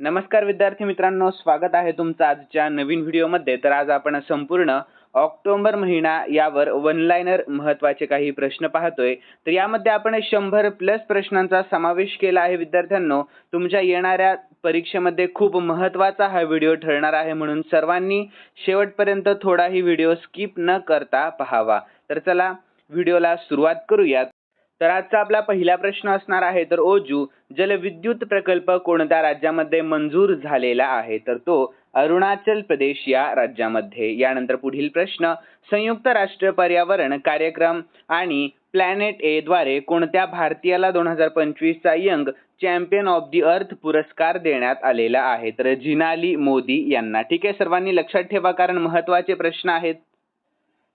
नमस्कार विद्यार्थी मित्रांनो स्वागत आहे तुमचं आजच्या नवीन व्हिडिओमध्ये. तर आज आपण संपूर्ण ऑक्टोबर महिना यावर वन लाईनर महत्त्वाचे काही प्रश्न पाहतोय. तर यामध्ये आपण शंभर प्लस प्रश्नांचा समावेश केला आहे विद्यार्थ्यांनो. तुमच्या येणाऱ्या परीक्षेमध्ये खूप महत्त्वाचा हा व्हिडिओ ठरणार आहे म्हणून सर्वांनी शेवटपर्यंत थोडाही व्हिडिओ स्किप न करता पाहावा. तर चला व्हिडिओला सुरुवात करूयात. तर आजचा आपला पहिला प्रश्न असणार आहे तर ओजू जलविद्युत प्रकल्प कोणत्या राज्यामध्ये मंजूर झालेला आहे? तर तो अरुणाचल प्रदेश या राज्यामध्ये. यानंतर पुढील प्रश्न संयुक्त राष्ट्र पर्यावरण कार्यक्रम आणि प्लॅनेट ए द्वारे कोणत्या भारतीयाला दोन हजार पंचवीसचा young champion of the earth पुरस्कार देण्यात आलेला आहे? तर जिनाली मोदी यांना. ठीक आहे सर्वांनी लक्षात ठेवा कारण महत्त्वाचे प्रश्न आहेत.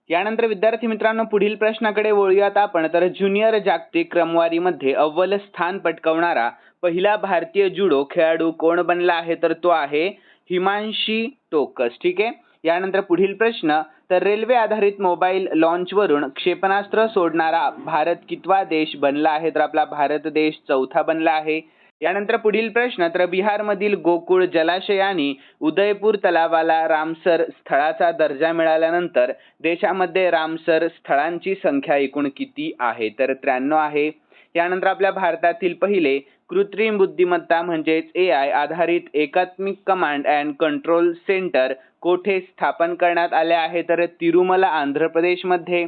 यानंतर विद्यार्थी मित्रांनो पुढील प्रश्नाकडे वळूयात आपण. तर ज्युनियर जागतिक क्रमवारीमध्ये अव्वल स्थान पटकवणारा पहिला भारतीय जुडो खेळाडू कोण बनला आहे? तर तो आहे हिमांशी टोकस. ठीक आहे? यानंतर पुढील प्रश्न तर रेल्वे आधारित मोबाईल लॉन्चवरून क्षेपणास्त्र सोडणारा भारत कितवा देश बनला आहे? तर आपला भारत देश चौथा बनला आहे. यानंतर पुढील प्रश्न तर बिहारमधील गोकुळ जलाशयाने उदयपूर तलावाला रामसर स्थळाचा दर्जा मिळाल्यानंतर देशामध्ये रामसर स्थळांची संख्या एकूण किती आहे? तर त्र्याण्णव आहे. यानंतर आपल्या भारतातील पहिले कृत्रिम बुद्धिमत्ता म्हणजेच ए आय आधारित एकात्मिक कमांड अँड कंट्रोल सेंटर कोठे स्थापन करण्यात आले आहे? तर तिरुमला आंध्र प्रदेशमध्ये.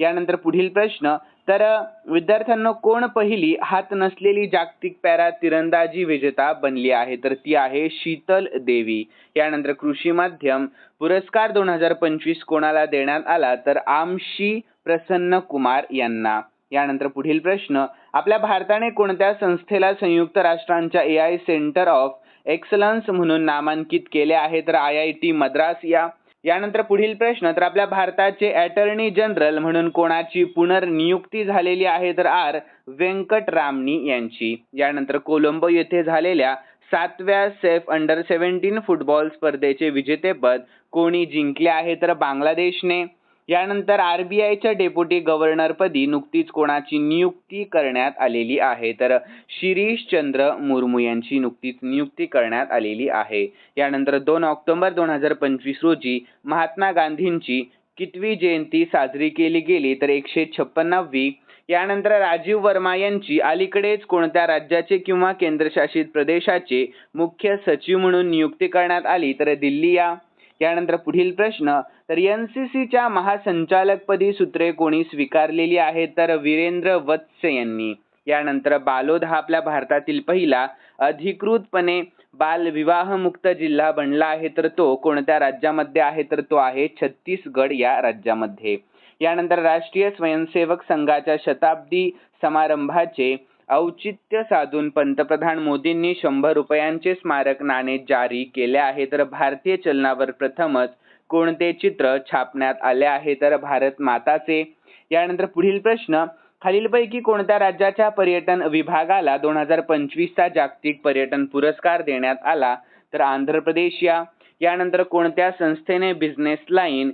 यानंतर पुढील प्रश्न तर विद्यार्थ्यांना कोण पहिली हात नसलेली जागतिक पॅरा तिरंदाजी विजेता बनली आहे? तर ती आहे शीतल देवी. यानंतर कृषी माध्यम पुरस्कार दोन हजार पंचवीस कोणाला देण्यात आला? तर आमशी प्रसन्न कुमार यांना. यानंतर पुढील प्रश्न आपल्या भारताने कोणत्या संस्थेला संयुक्त राष्ट्रांच्या A I centre of excellence म्हणून नामांकित केले आहे? तर आय आय टी मद्रास या. यानंतर पुढील प्रश्न तर आपल्या भारताचे अटर्नी जनरल म्हणून कोणाची पुनर्नियुक्ती झालेली आहे? तर आर. व्यंकटरामनी यांची. यानंतर कोलंबो येथे झालेल्या सातव्या सेफ अंडर सेव्हन्टीन फुटबॉल स्पर्धेचे विजेतेपद कोणी जिंकले आहे? तर बांगलादेशने यानंतर आरबीआयच्या डेप्युटी गव्हर्नरपदी नुकतीच कोणाची नियुक्ती करण्यात आलेली आहे? तर शिरीष चंद्र मुर्मू यांची नुकतीच नियुक्ती करण्यात आलेली आहे. यानंतर दोन ऑक्टोबर दोन हजार पंचवीस रोजी महात्मा गांधींची कितवी जयंती साजरी केली गेली तर एकशे छप्पन्नावी. यानंतर राजीव वर्मा यांची अलीकडेच कोणत्या राज्याचे किंवा केंद्रशासित प्रदेशाचे मुख्य सचिव म्हणून नियुक्ती करण्यात आली तर दिल्ली या यानंतर पुढील प्रश्न तर एन सी सीच्या महासंचालकपदी सूत्रे कोणी स्वीकारलेली आहेत? तर वीरेंद्र वत्स यांनी. यानंतर बालोद हा आपल्या भारतातील पहिला अधिकृतपणे बालविवाहमुक्त जिल्हा बनला आहे तर तो कोणत्या राज्यामध्ये आहे? तर तो आहे छत्तीसगड या राज्यामध्ये. यानंतर राष्ट्रीय स्वयंसेवक संघाच्या शताब्दी समारंभाचे औचित्य साधून पंतप्रधान मोदींनी शंभर रुपयांचे स्मारक नाणे जारी केले आहे. तर भारतीय चलनावर प्रथमच कोणते चित्र छापण्यात आले आहे? तर भारत माताचे. यानंतर पुढील प्रश्न खालीलपैकी कोणत्या राज्याच्या पर्यटन विभागाला दोन हजार पंचवीसचा जागतिक पर्यटन पुरस्कार देण्यात आला? तर आंध्र प्रदेश या. यानंतर कोणत्या संस्थेने business line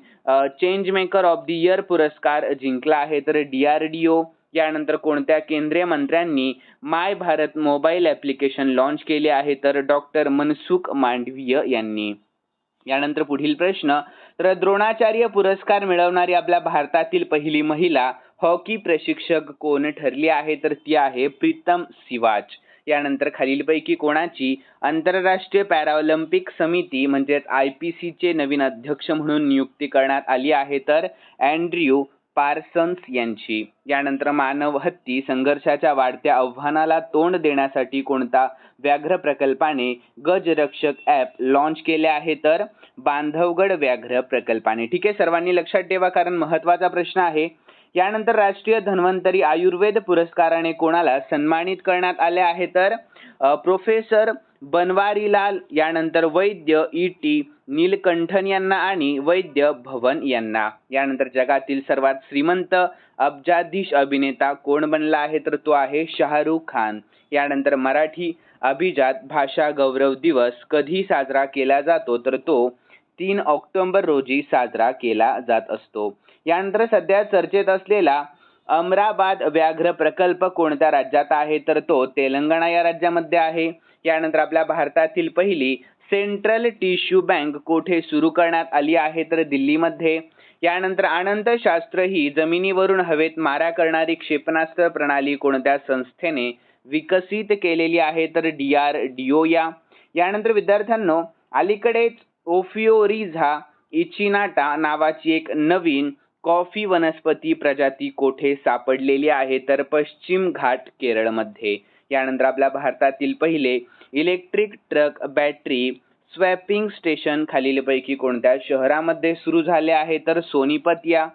change maker of the year पुरस्कार जिंकला आहे? तर डीआरडीओ यानंतर कोणत्या केंद्रीय मंत्र्यांनी my Bharat mobile application launch केले आहे तर डॉक्टर मनसुख मांडवीय यांनी. यानंतर पुढील प्रश्न तर द्रोणाचार्य पुरस्कार मिळवणारी आपल्या भारतातील पहिली महिला हॉकी प्रशिक्षक कोण ठरली आहे? तर ती आहे प्रीतम सिवाच. यानंतर खालीलपैकी कोणाची आंतरराष्ट्रीय पॅराऑलिम्पिक समिती म्हणजेच आय पी सीचे नवीन अध्यक्ष म्हणून नियुक्ती करण्यात आली आहे? तर अँड्र्यू पार्सन्स यांची. यानंतर मानव हत्ती संघर्षाच्या वाढत्या आव्हानाला तोंड देण्यासाठी कोणता व्याघ्र प्रकल्पाने गजरक्षक ॲप लॉन्च केले आहे तर बांधवगड व्याघ्र प्रकल्पाने. ठीक आहे सर्वांनी लक्षात ठेवा कारण महत्त्वाचा प्रश्न आहे. यानंतर राष्ट्रीय धन्वंतरी आयुर्वेद पुरस्काराने कोणाला सन्मानित करण्यात आले आहे तर प्रोफेसर बनवारीलाल यानंतर वैद्य ई टी नीलकंठन यांना आणि वैद्य भवन यांना. यानंतर जगातील सर्वात श्रीमंत अब्जाधीश अभिनेता कोण बनला आहे तर तो आहे शाहरुख खान. यानंतर मराठी अभिजात भाषा गौरव दिवस कधी साजरा केला जातो तर तो तीन ऑक्टोबर रोजी साजरा केला जात असतो. यानंतर सध्या चर्चेत असलेला अमराबाद व्याघ्र प्रकल्प कोणत्या राज्यात आहे? तर तो तेलंगणा या राज्यामध्ये आहे. यानंतर आपल्या भारतातील पहिली सेंट्रल टिश्यू बँक कोठे सुरू करण्यात आली आहे? तर दिल्लीमध्ये. यानंतर आनंद शास्त्र ही जमिनीवरून हवेत मारा करणारी क्षेपणास्त्र प्रणाली कोणत्या संस्थेने विकसित केलेली आहे? तर डी आर डी ओ या. यानंतर विद्यार्थ्यांनो अलीकडेच ओफिओरिझा इचिनाटा नावाची एक नवीन कॉफी वनस्पती प्रजाती कोठे सापडलेली आहे? तर पश्चिम घाट केरळमध्ये. यानंतर आपल्या भारतातील पहिले electric truck battery swapping station खालीलपैकी कोणत्या शहरामध्ये सुरू झाले आहे? तर सोनीपत या.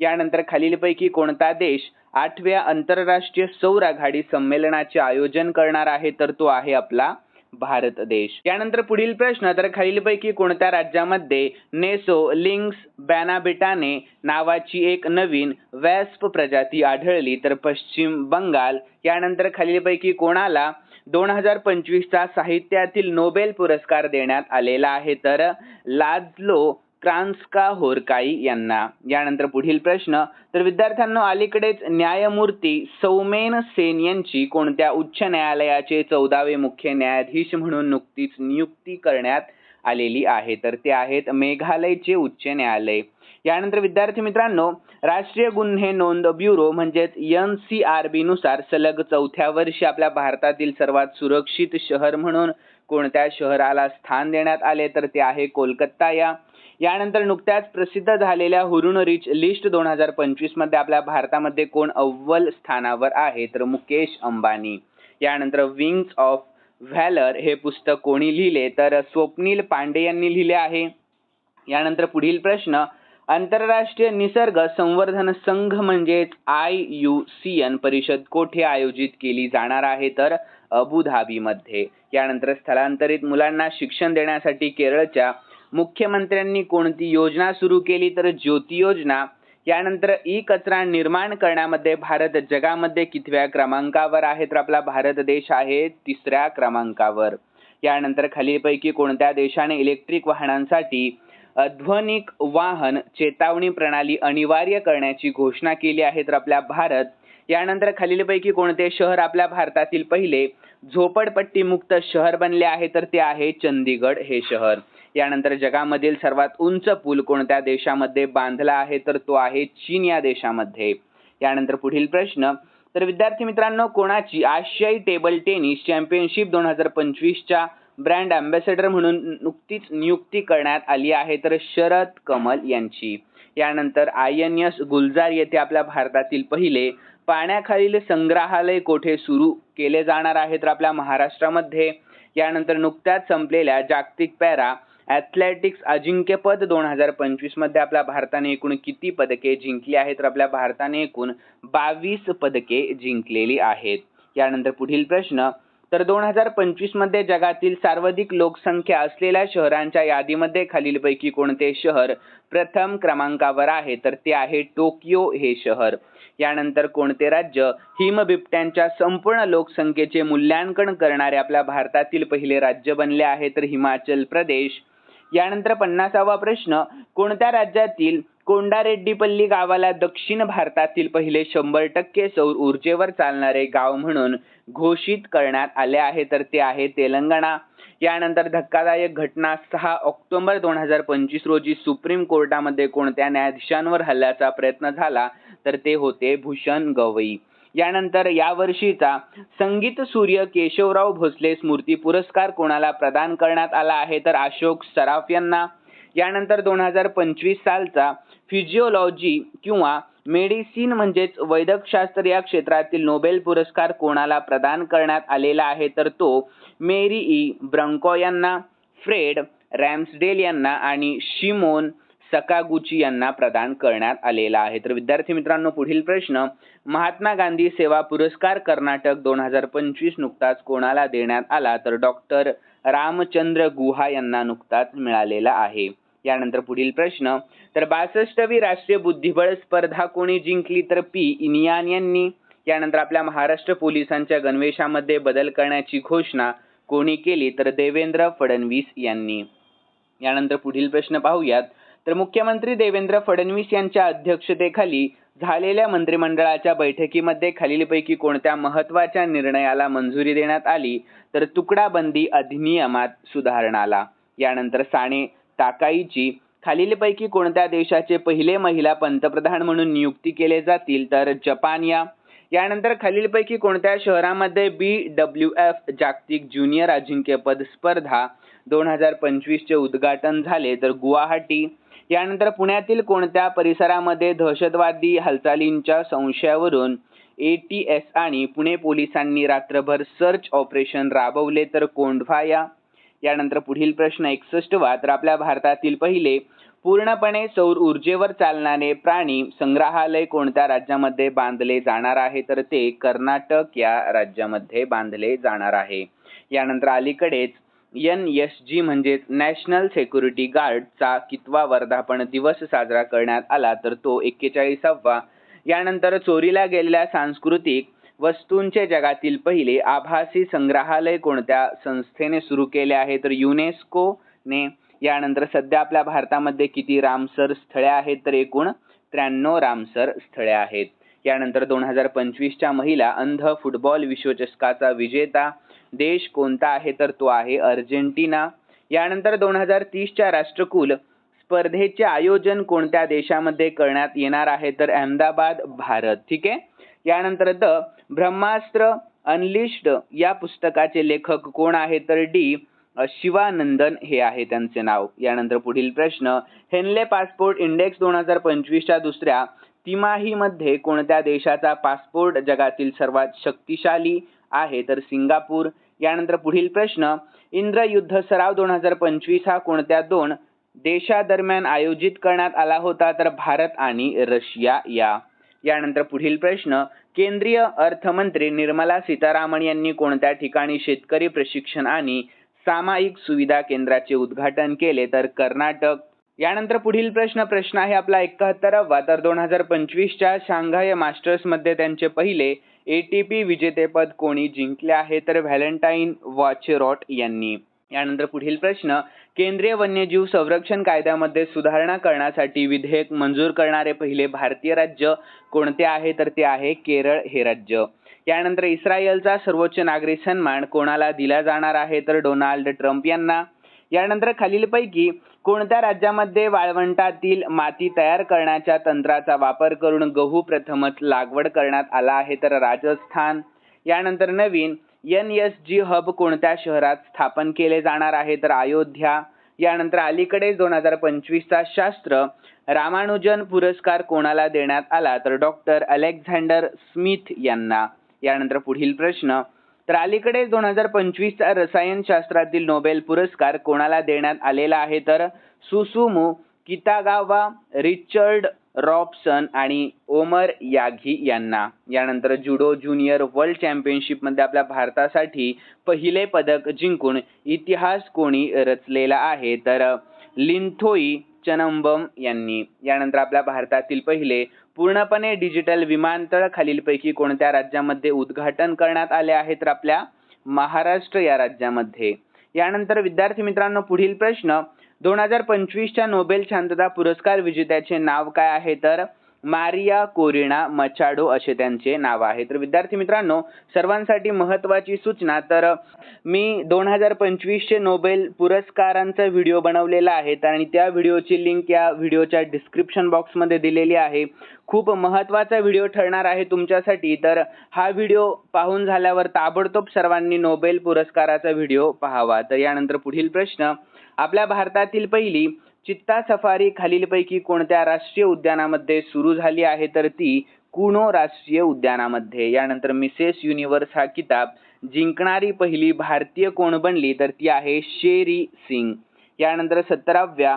यानंतर खालीलपैकी कोणता देश आठव्या आंतरराष्ट्रीय सौर आघाडी संमेलनाचे आयोजन करणार आहे? तर तो आहे आपला भारत देश. यानंतर पुढील प्रश्न तर खालीलपैकी कोणत्या राज्यामध्ये नेसो लिंक्स बॅनाबिटाने नावाची एक नवीन वॅस्प प्रजाती आढळली? तर पश्चिम बंगाल यानंतर खालीलपैकी कोणाला दोन हजार पंचवीसचा साहित्यातील नोबेल पुरस्कार देण्यात आलेला आहे? तर लाजलो क्रान्स्का होरकाई यांना. यानंतर पुढील प्रश्न तर विद्यार्थ्यांनो अलीकडेच न्यायमूर्ती सौमेन सेन यांची कोणत्या उच्च न्यायालयाचे चौदावे मुख्य न्यायाधीश म्हणून नुकतीच नियुक्ती करण्यात आलेली आहे? तर ते आहेत मेघालयचे उच्च न्यायालय. यानंतर विद्यार्थी मित्रांनो राष्ट्रीय गुन्हे नोंद ब्युरो म्हणजेच एन सी आर बी नुसार सलग चौथ्या वर्षी आपल्या भारतातील सर्वात सुरक्षित शहर म्हणून कोणत्या शहराला स्थान देण्यात आले? तर ते आहे कोलकाता या. यानंतर नुकत्याच प्रसिद्ध झालेल्या हुरुन रिच लिस्ट दोन हजार पंचवीसमध्ये आपल्या भारतामध्ये कोण अव्वल स्थानावर आहे? तर मुकेश अंबानी. यानंतर विंग्स ऑफ व्हॅलर हे पुस्तक कोणी लिहिले? तर स्वप्नील पांडे यांनी लिहिले आहे. यानंतर पुढील प्रश्न आंतरराष्ट्रीय निसर्ग संवर्धन संघ म्हणजेच आय यू सी एन परिषद कोठे आयोजित केली जाणार आहे? तर अबुधाबीमध्ये. यानंतर स्थलांतरित मुलांना शिक्षण देण्यासाठी केरळच्या मुख्यमंत्र्यांनी कोणती योजना सुरू केली तर ज्योती योजना? यानंतर ई कचरा निर्माण करण्यामध्ये भारत जगामध्ये कितव्या क्रमांकावर आहे तर आपला भारत देश आहे तिसऱ्या क्रमांकावर. यानंतर खालीलपैकी कोणत्या देशाने इलेक्ट्रिक वाहनांसाठी ध्वनिक वाहन चेतावणी प्रणाली अनिवार्य करण्याची घोषणा केली आहे तर आपल्या भारत? यानंतर खालीलपैकी कोणते शहर आपल्या भारतातील पहिले झोपडपट्टी मुक्त शहर बनले आहे तर ते आहे चंदीगड हे शहर. यानंतर जगामधील सर्वात उंच पूल कोणत्या देशामध्ये बांधला आहे तर तो आहे चीन या देशामध्ये. यानंतर पुढील प्रश्न तर विद्यार्थी मित्रांनो कोणाची आशियाई टेबल टेनिस चॅम्पियनशिप दोन हजार पंचवीसच्या ब्रँड अँबॅसेडर म्हणून नुकतीच नियुक्ती करण्यात आली आहे तर शरद कमल यांची. यानंतर आय एन एस गुलजार येथे आपल्या भारतातील पहिले पाण्याखालील संग्रहालय कोठे सुरू केले जाणार आहे तर आपल्या महाराष्ट्रामध्ये. यानंतर नुकत्याच संपलेल्या जागतिक पॅरा ॲथलेटिक्स अजिंक्यपद दोन हजार पंचवीसमध्ये आपल्या भारताने एकूण किती पदके जिंकली आहेत? तर आपल्या भारताने एकूण बावीस पदके जिंकलेली आहेत. यानंतर पुढील प्रश्न तर दोन हजार पंचवीसमध्ये जगातील सर्वाधिक लोकसंख्या असलेल्या शहरांच्या यादीमध्ये खालीलपैकी कोणते शहर प्रथम क्रमांकावर आहे? तर ते आहे टोकियो हे शहर. यानंतर कोणते राज्य हिमबिबट्यांच्या संपूर्ण लोकसंख्येचे मूल्यांकन करणारे आपल्या भारतातील पहिले राज्य बनले आहे? तर हिमाचल प्रदेश यानंतर पन्नासावा प्रश्न कोणत्या राज्यातील कोंडारेड्डीपल्ली गावाला दक्षिण भारतातील पहिले शंभर टक्के सौर ऊर्जेवर चालणारे गाव म्हणून घोषित करण्यात आले आहे तर ते आहे तेलंगणा. यानंतर धक्कादायक घटना सहा ऑक्टोबर दोन हजार पंचवीस रोजी सुप्रीम कोर्टामध्ये कोणत्या न्यायाधीशांवर हल्ल्याचा प्रयत्न झाला तर ते होते भूषण गवई. यानंतर यावर्षीचा संगीत सूर्य केशवराव भोसले स्मृती पुरस्कार कोणाला प्रदान करण्यात आला आहे तर अशोक सराफ यांना. यानंतर दोन हजार पंचवीस सालचा फिजिओलॉजी किंवा मेडिसिन म्हणजेच वैद्यकशास्त्र या क्षेत्रातील नोबेल पुरस्कार कोणाला प्रदान करण्यात आलेला आहे तर तो मेरी ई ब्रंको यांना फ्रेड रॅम्सडेल यांना आणि शिमोन सकागुची यांना प्रदान करण्यात आलेला आहे. तर विद्यार्थी मित्रांनो पुढील प्रश्न महात्मा गांधी सेवा पुरस्कार कर्नाटक दोन हजार पंचवीस नुकताच कोणाला देण्यात आला? तर डॉक्टर रामचंद्र गुहा यांना नुकताच मिळालेला आहे. यानंतर पुढील प्रश्न तर बासष्टवी राष्ट्रीय बुद्धिबळ स्पर्धा कोणी जिंकली? तर पी इनियान यांनी. यानंतर आपल्या महाराष्ट्र पोलिसांच्या गणवेशामध्ये बदल करण्याची घोषणा कोणी केली? तर देवेंद्र फडणवीस यांनी. यानंतर पुढील प्रश्न पाहूयात. तर मुख्यमंत्री देवेंद्र फडणवीस यांच्या अध्यक्षतेखाली झालेल्या मंत्रिमंडळाच्या बैठकीमध्ये खालीलपैकी कोणत्या महत्त्वाच्या निर्णयाला मंजुरी देण्यात आली तर तुकडाबंदी अधिनियमात सुधारणाला यानंतर साने ताकाईची खालीलपैकी कोणत्या देशाचे पहिले महिला पंतप्रधान म्हणून नियुक्ती केले जातील तर जपान या. यानंतर खालीलपैकी कोणत्या शहरामध्ये बी डब्ल्यू एफ जागतिक ज्युनियर अजिंक्यपद स्पर्धा दोन हजार पंचवीसचे उद्घाटन झाले तर गुवाहाटी. यानंतर पुण्यातील कोणत्या परिसरामध्ये दहशतवादी हालचालींच्या संशयावरून ए टी एस आणि पुणे पोलिसांनी रात्रभर सर्च ऑपरेशन राबवले तर कोंढवा या यानंतर पुढील प्रश्न एकसष्टवा तर आपल्या भारतातील पहिले पूर्णपणे सौर ऊर्जेवर चालणारे प्राणी संग्रहालय कोणत्या राज्यामध्ये बांधले जाणार आहे? तर ते कर्नाटक या राज्यामध्ये बांधले जाणार आहे. यानंतर अलीकडेच एन एस जी म्हणजेच नॅशनल सेक्युरिटी गार्डचा कितवा वर्धापन दिवस साजरा करण्यात आला तर तो एक्केचाळीसावा. यानंतर चोरीला गेलेल्या सांस्कृतिक वस्तूंचे जगातील पहिले आभासी संग्रहालय कोणत्या संस्थेने सुरू केले आहे तर युनेस्कोने यानंतर सध्या आपल्या भारतामध्ये किती रामसर स्थळे आहेत तर एकूण त्र्याण्णव रामसर स्थळे आहेत. यानंतर दोन हजार पंचवीसच्या महिला अंध फुटबॉल विश्वचषकाचा विजेता देश कोणता आहे तर तो आहे अर्जेंटिना. यानंतर दोन हजार तीसच्या राष्ट्रकुल स्पर्धेचे आयोजन कोणत्या देशामध्ये करण्यात येणार आहे तर अहमदाबाद भारत. ठीक आहे? यानंतर द ब्रह्मास्त्र अनलिस्ट या पुस्तकाचे लेखक कोण आहे तर डी शिवानंदन हे आहे त्यांचे नाव. यानंतर पुढील प्रश्न हेनले पासपोर्ट इंडेक्स दोन हजार पंचवीसच्या दुसऱ्या तिमाहीमध्ये कोणत्या देशाचा पासपोर्ट जगातील सर्वात शक्तिशाली आहे? तर सिंगापूर यानंतर पुढील प्रश्न इंद्रयुद्ध सराव दोन हजार पंचवीस हा कोणत्या दोन देशादरम्यान आयोजित करण्यात आला होता? तर भारत आणि रशिया या. यानंतर पुढील प्रश्न केंद्रीय अर्थमंत्री निर्मला सीतारामन यांनी कोणत्या ठिकाणी शेतकरी प्रशिक्षण आणि सामायिक सुविधा केंद्राचे उद्घाटन केले? तर कर्नाटक. यानंतर पुढील प्रश्न प्रश्न आहे आपला एकाहत्तरावा. तर दोन हजार पंचवीसच्या शांघाय मास्टर्समध्ये त्यांचे पहिले एटीपी विजेतेपद कोणी जिंकले आहे तर व्हॅलेंटाईन वॉचेरॉट यांनी. यानंतर पुढील प्रश्न केंद्रीय वन्यजीव संरक्षण कायद्यामध्ये सुधारणा करण्यासाठी विधेयक मंजूर करणारे पहिले भारतीय राज्य कोणते आहे? तर ते आहे केरळ हे राज्य. यानंतर इस्रायलचा सर्वोच्च नागरी सन्मान कोणाला दिला जाणार आहे? तर डोनाल्ड ट्रम्प यांना. यानंतर खालीलपैकी कोणत्या राज्यामध्ये वाळवंटातील माती तयार करण्याच्या तंत्राचा वापर करून गहू प्रथमच लागवड करण्यात आला आहे? तर राजस्थान. यानंतर नवीन एन एस जी हब कोणत्या शहरात स्थापन केले जाणार आहे? तर अयोध्या. यानंतर अलीकडेच दोन हजार पंचवीसचा शास्त्र रामानुजन पुरस्कार कोणाला देण्यात आला? तर डॉक्टर अलेक्झांडर स्मिथ यांना. यानंतर पुढील प्रश्न तर अलीकडेच दोन हजार पंचवीसचा रसायनशास्त्रातील नोबेल पुरस्कार कोणाला देण्यात आलेला आहे? तर सुसुमू कितागावा रिचर्ड रॉबसन आणि ओमर याघी यांना. यानंतर जुडो ज्युनियर वर्ल्ड चॅम्पियनशिपमध्ये आपल्या भारतासाठी पहिले पदक जिंकून इतिहास कोणी रचलेला आहे? तर लिंथोई चनंबम यांनी. यानंतर आपल्या भारतातील पहिले पूर्णपणे डिजिटल विमानतळ खालीलपैकी कोणत्या राज्यामध्ये उद्घाटन करण्यात आले आहे तर आपल्या महाराष्ट्र या राज्यामध्ये. यानंतर विद्यार्थी मित्रांनो पुढील प्रश्न. दोन हजार पंचवीसच्या नोबेल शांतता पुरस्कार विजेत्याचे नाव काय आहे? तर मारिया कोरिना मचाडो असे त्यांचे नाव आहे. तर विद्यार्थी मित्रांनो सर्वांसाठी महत्त्वाची सूचना तर मी दोन हजार पंचवीसचे नोबेल पुरस्कारांचा व्हिडिओ बनवलेला आहे. आणि त्या व्हिडिओची लिंक या व्हिडिओच्या डिस्क्रिप्शन बॉक्समध्ये दिलेली आहे. खूप महत्त्वाचा व्हिडिओ ठरणार आहे तुमच्यासाठी. तर हा व्हिडिओ पाहून झाल्यावर ताबडतोब सर्वांनी नोबेल पुरस्काराचा व्हिडिओ पाहावा. तर यानंतर पुढील प्रश्न. आपल्या भारतातील पहिली चित्ता सफारी खालीलपैकी कोणत्या राष्ट्रीय उद्यानामध्ये सुरू झाली आहे तर ती कुणो राष्ट्रीय उद्यानामध्ये. यानंतर मिसेस युनिव्हर्स हा किताब जिंकणारी पहिली भारतीय कोण बनली तर ती आहे शेरी सिंग. यानंतर सत्तराव्या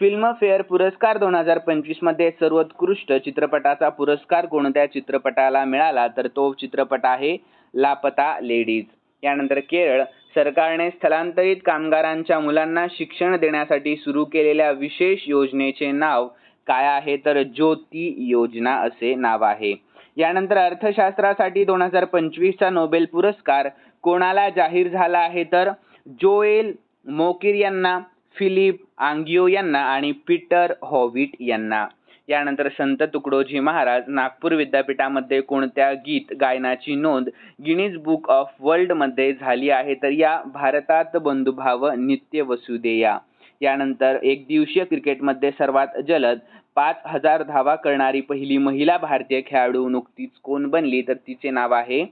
फिल्मफेअर पुरस्कार दोन हजार पंचवीसमध्ये सर्वोत्कृष्ट चित्रपटाचा पुरस्कार कोणत्या चित्रपटाला मिळाला? तर तो चित्रपट आहे लापता लेडीज. यानंतर केरळ सरकारने स्थलांतरित कामगारांच्या मुलांना शिक्षण देण्यासाठी सुरू केलेल्या विशेष योजनेचे नाव काय आहे? तर ज्योती योजना असे नाव आहे. यानंतर अर्थशास्त्रासाठी दोन हजार पंचवीसचा नोबेल पुरस्कार कोणाला जाहीर झाला आहे? तर जोएल मोकिर यांना फिलिप आंगियो यांना आणि पीटर हॉविट यांना. यानंतर संत तुकडोजी महाराज नागपूर विद्यापीठामध्ये कोणत्या गीत गायनाची नोंद गिनीज बुक ऑफ वर्ल्डमध्ये झाली आहे तर या भारतात बंधुभाव नित्य वसुदेया. यानंतर एक दिवसीय क्रिकेटमध्ये सर्वात जलद पाच हजार धावा करणारी पहिली महिला भारतीय खेळाडू नुकतीच कोण बनली तर तिचे नाव आहे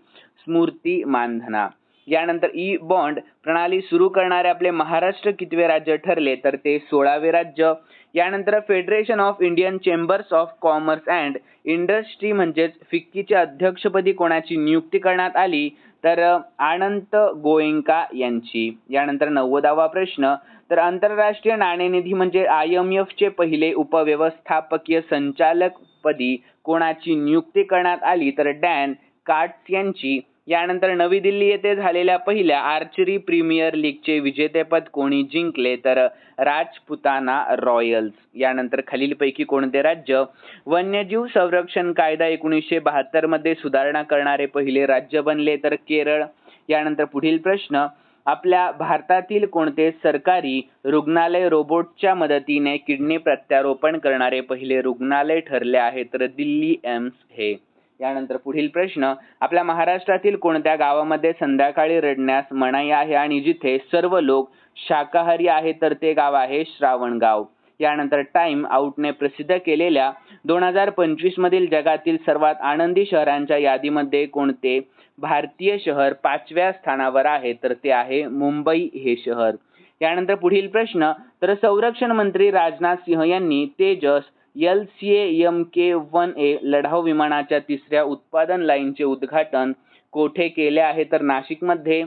स्मृती मानधना. यानंतर ई बॉन्ड प्रणाली सुरू करणारे आपले महाराष्ट्र कितवे राज्य ठरले तर ते सोळावे राज्य. यानंतर federation of Indian chambers of commerce and industry म्हणजेच फिक्कीच्या अध्यक्षपदी कोणाची नियुक्ती करण्यात आली तर आनंत गोएंका यांची. यानंतर नव्वदावा प्रश्न तर आंतरराष्ट्रीय नाणेनिधी म्हणजे आय एम एफचे पहिले उपव्यवस्थापकीय संचालकपदी कोणाची नियुक्ती करण्यात आली तर डॅन कार्ट्स यांची. यानंतर नवी दिल्ली येथे झालेल्या पहिल्या आर्चरी प्रीमियर लीगचे विजेतेपद कोणी जिंकले तर राजपुताना रॉयल्स. यानंतर खालीलपैकी कोणते राज्य वन्यजीव संरक्षण कायदा एकोणीसशे बहात्तरमध्ये सुधारणा करणारे पहिले राज्य बनले तर केरळ. यानंतर पुढील प्रश्न आपल्या भारतातील कोणते सरकारी रुग्णालय रोबोटच्या मदतीने किडनी प्रत्यारोपण करणारे पहिले रुग्णालय ठरले आहे तर दिल्ली एम्स हे. यानंतर पुढील प्रश्न आपल्या महाराष्ट्रातील कोणत्या गावामध्ये संध्याकाळी रडण्यास मनाई आहे आणि जिथे सर्व लोक शाकाहारी आहे तर ते गाव आहे श्रावणगाव. यानंतर टाइम आउटने प्रसिद्ध केलेल्या दोन हजार पंचवीस मधील जगातील सर्वात आनंदी शहरांच्या यादीमध्ये कोणते? भारतीय शहर पाचव्या स्थानावर आहे तर ते आहे मुंबई हे शहर. यानंतर पुढील प्रश्न तर संरक्षण मंत्री राजनाथ सिंह यांनी Tejas L C M K one A लढाऊ विमानाच्या तिसऱ्या उत्पादन लाईनचे उद्घाटन कोठे केले आहे? तर नाशिकमध्ये.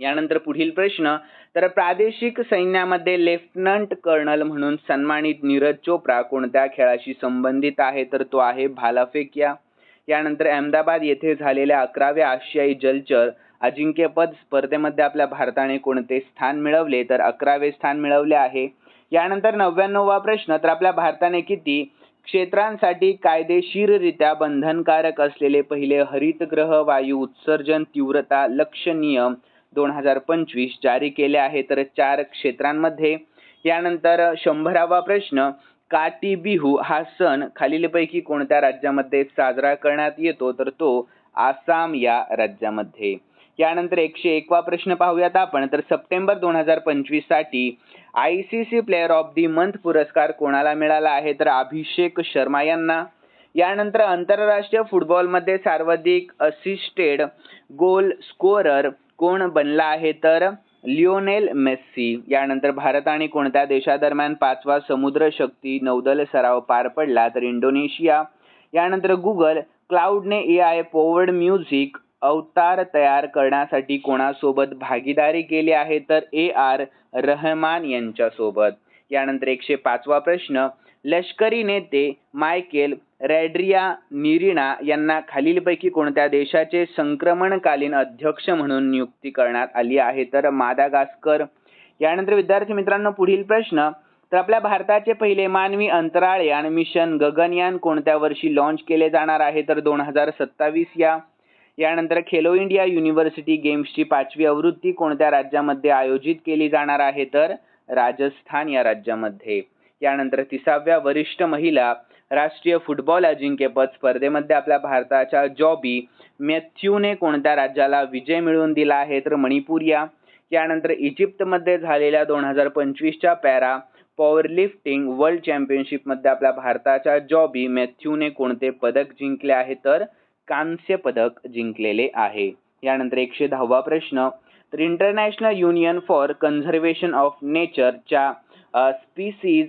यानंतर पुढील प्रश्न तर प्रादेशिक सैन्यामध्ये लेफ्टनंट कर्नल म्हणून सन्मानित नीरज चोप्रा कोणत्या खेळाशी संबंधित आहे? तर तो आहे भालाफेक यानंतर अहमदाबाद येथे झालेल्या अकराव्या आशियाई जलचर अजिंक्यपद स्पर्धेमध्ये आपल्या भारताने कोणते स्थान मिळवले? तर अकरावे स्थान मिळवले आहे यानंतर नव्याण्णववा प्रश्न तर आपल्या भारताने किती क्षेत्रांसाठी कायदेशीररित्या बंधनकारक असलेले पहिले हरितग्रह वायू उत्सर्जन तीव्रता लक्ष्य नियम दोन हजार पंचवीस जारी केले आहे तर चार क्षेत्रांमध्ये. यानंतर शंभरावा प्रश्न काटी बिहू हा सण खालीलपैकी कोणत्या राज्यामध्ये साजरा करण्यात येतो? तर तो आसाम या राज्यामध्ये. यानंतर एकशे एकवा प्रश्न पाहूयात आपण. तर सप्टेंबर दोन हजार पंचवीससाठी I C C player of the month पुरस्कार कोणाला मिळाला आहे? तर अभिषेक शर्मा यांना. यानंतर आंतरराष्ट्रीय फुटबॉलमध्ये सर्वाधिक असिस्टेड गोल स्कोरर कोण बनला आहे? तर लिओनेल मेस्सी. यानंतर भारत आणि कोणत्या देशादरम्यान पाचवा समुद्र शक्ती नौदल सराव पार पडला? तर इंडोनेशिया. यानंतर Google क्लाउडने A I powered music avatar तयार करण्यासाठी कोणासोबत भागीदारी केली आहे तर ए आर रहमान यांच्यासोबत. यानंतर एकशे पाचवा प्रश्न लष्करी नेते मायकेल रॅड्रिया निरिणा यांना खालीलपैकी कोणत्या देशाचे संक्रमणकालीन अध्यक्ष म्हणून नियुक्ती करण्यात आली आहे तर मादागास्कर. यानंतर विद्यार्थी मित्रांनो पुढील प्रश्न तर आपल्या भारताचे पहिले मानवी अंतराळयान मिशन गगनयान कोणत्या वर्षी लॉन्च केले जाणार आहे? तर दोन हजार सत्तावीस या. यानंतर खेलो इंडिया युनिव्हर्सिटी गेम्सची पाचवी आवृत्ती कोणत्या राज्यामध्ये आयोजित केली जाणार आहे तर राजस्थान या राज्यामध्ये. यानंतर तिसाव्या वरिष्ठ महिला राष्ट्रीय फुटबॉल अजिंक्यपद स्पर्धेमध्ये आपल्या भारताच्या जॉबी मॅथ्यूने कोणत्या राज्याला विजय मिळवून दिला आहे तर मणिपूर या. यानंतर इजिप्तमध्ये झालेल्या दोन हजार पंचवीसच्या पॅरा पॉवर लिफ्टिंग वर्ल्ड चॅम्पियनशिपमध्ये आपल्या भारताच्या जॉबी मॅथ्यूने कोणते पदक जिंकले आहे तर कांस्य पदक जिंकलेले आहे. यानंतर एकशे दहावा प्रश्न. तर international union for conservation of नेचरच्या species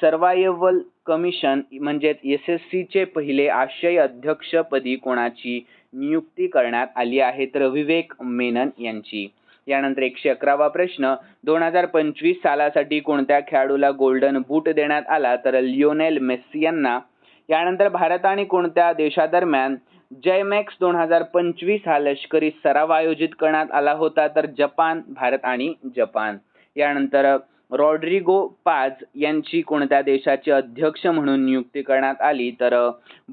survival commission म्हणजेच एस एस सीचे पहिले आशय अध्यक्षपदी कोणाची नियुक्ती करण्यात आली आहे तर विवेक मेनन यांची. यानंतर एकशे अकरावा प्रश्न. दोन हजार पंचवीस सालासाठी कोणत्या खेळाडूला गोल्डन बूट देण्यात आला? तर लिओनेल मेस्सी यांना. यानंतर भारत आणि कोणत्या देशादरम्यान जयमॅक्स दोन हजार पंचवीस हा लष्करी सराव आयोजित करण्यात आला होता. तर जपान भारत आणि जपान. यानंतर रॉड्रिगो पाज यांची कोणत्या देशाचे अध्यक्ष म्हणून नियुक्ती करण्यात आली? तर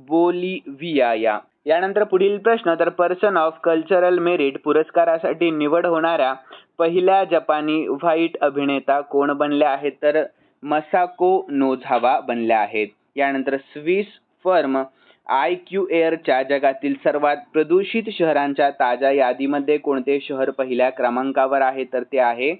बोलिव्हिया. या यानंतर पुढील प्रश्न तर पर्सन ऑफ कल्चरल मेरिट पुरस्कारासाठी निवड होणाऱ्या पहिल्या जपानी व्हाईट अभिनेता कोण बनल्या आहेत? तर मसाको नोझावा बनल्या आहेत. यानंतर स्विस फर्म आय क्यू एअरच्या जगातील सर्वात प्रदूषित शहरांच्या ताज्या यादीमध्ये कोणते शहर पहिल्या क्रमांकावर आहे? तर ते आहे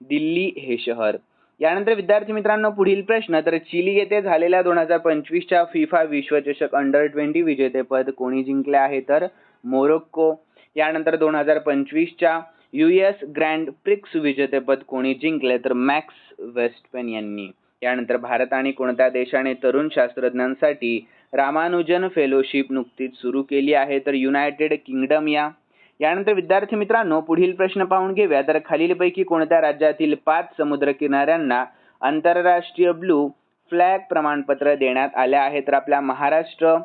दिल्ली हे शहर. यानंतर विद्यार्थी मित्रांनो पुढील प्रश्न. तर चिली येथे झालेल्या दोन हजार पंचवीसच्या फिफा विश्वचषक अंडर ट्वेंटी विजेतेपद कोणी जिंकले आहे? तर मोरोक्को. यानंतर दोन हजार पंचवीसच्या यू एस ग्रँड प्रिक्स विजेतेपद कोणी जिंकले? तर मॅक्स वेस्टपेन यांनी. यानंतर भारत आणि कोणत्या देशाने तरुण शास्त्रज्ञांसाठी रामानुजन फेलोशिप नुकतीच सुरू केली आहे. तर युनायटेड किंगडम या. यानंतर विद्यार्थी मित्रांनो पुढील प्रश्न पाहून घेऊया. तर खालीलपैकी कोणत्या राज्यातील पाच समुद्र किनाऱ्यांना आंतरराष्ट्रीय ब्लू फ्लॅग प्रमाणपत्र देण्यात आले आहे? तर आपल्या महाराष्ट्र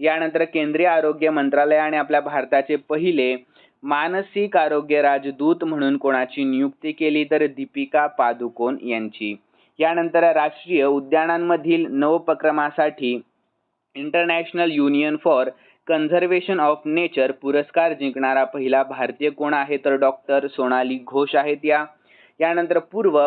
यानंतर केंद्रीय आरोग्य मंत्रालयाने आपल्या भारताचे पहिले मानसिक आरोग्य राजदूत म्हणून कोणाची नियुक्ती केली? तर दीपिका पादुकोण यांची. यानंतर राष्ट्रीय उद्यानांमधील नवोपक्रमासाठी international union for conservation of nature पुरस्कार जिंकणारा पहिला भारतीय कोण आहे तर डॉक्टर सोनाली घोष आहेत या. यानंतर पूर्व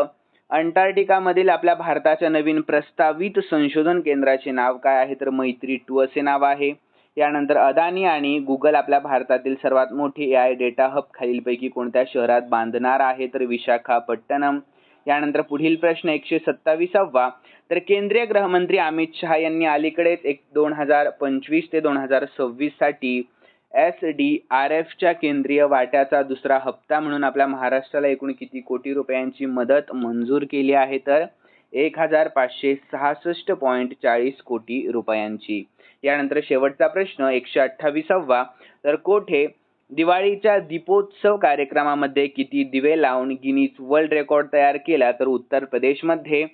अंटार्क्टिकामधील आपल्या भारताच्या नवीन प्रस्तावित संशोधन केंद्राचे नाव काय आहे तर मैत्री टू असे नाव आहे. यानंतर अदानी आणि गुगल आपल्या भारतातील सर्वात मोठी ए आय डेटा हब खालीलपैकी कोणत्या शहरात बांधणार आहे तर विशाखापट्टणम. यानंतर पुढील प्रश्न एकशे सत्तावीसावा. तर केंद्रीय गृहमंत्री अमित शहा यांनी अलीकडेच एक दोन हजार पंचवीस ते दोन हजार सव्वीससाठी एस डी आर एफच्या केंद्रीय वाट्याचा दुसरा हप्ता म्हणून आपल्या महाराष्ट्राला एकूण किती कोटी रुपयांची मदत मंजूर केली आहे? तर एक हजार पाचशे सहासष्ट पॉईंट चाळीस कोटी रुपयांची. यानंतर शेवटचा प्रश्न एकशे अठ्ठावीसावा. तर कोठे दिवाळीच्या दीपोत्सव कार्यक्रमामध्ये किती दिवे लावून गिनीज वर्ल्ड रेकॉर्ड तयार केला तर उत्तर प्रदेशमध्ये?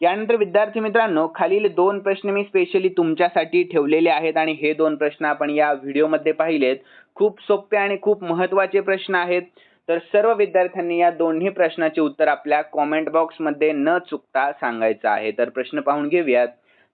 यानंतर विद्यार्थी मित्रांनो खालील दोन प्रश्न मी स्पेशली तुमच्यासाठी ठेवलेले आहेत आणि हे दोन प्रश्न आपण या व्हिडिओमध्ये पाहिलेत. खूप सोपे आणि खूप महत्त्वाचे प्रश्न आहेत. तर सर्व विद्यार्थ्यांनी या दोन्ही प्रश्नाचे उत्तर आपल्या कॉमेंट बॉक्समध्ये न चुकता सांगायचं आहे. तर प्रश्न पाहून घेऊयात.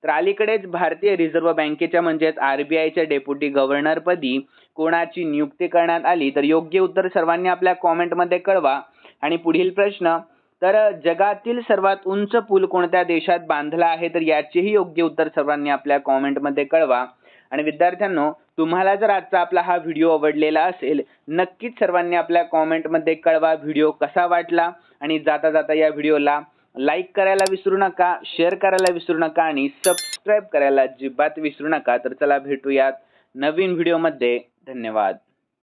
तर अलीकडेच भारतीय रिझर्व्ह बँकेच्या म्हणजेच आर बी आयच्या डेप्युटी गव्हर्नरपदी कोणाची नियुक्ती करण्यात आली तर योग्य उत्तर सर्वांनी आपल्या कॉमेंटमध्ये कळवा. आणि पुढील प्रश्न तर जगातील सर्वात उंच पूल कोणत्या देशात बांधला आहे तर याचेही योग्य उत्तर सर्वांनी आपल्या कॉमेंटमध्ये कळवा. आणि विद्यार्थ्यांनो तुम्हाला जर आजचा आपला हा व्हिडिओ आवडलेला असेल नक्कीच सर्वांनी आपल्या कॉमेंटमध्ये कळवा व्हिडिओ कसा वाटला आणि जाता जाता या व्हिडिओला लाईक करायला विसरू नका शेअर करायला विसरू नका आणि सबस्क्राईब करायला अजिबात विसरू नका. तर चला भेटूयात नवीन व्हिडिओमध्ये धन्यवाद.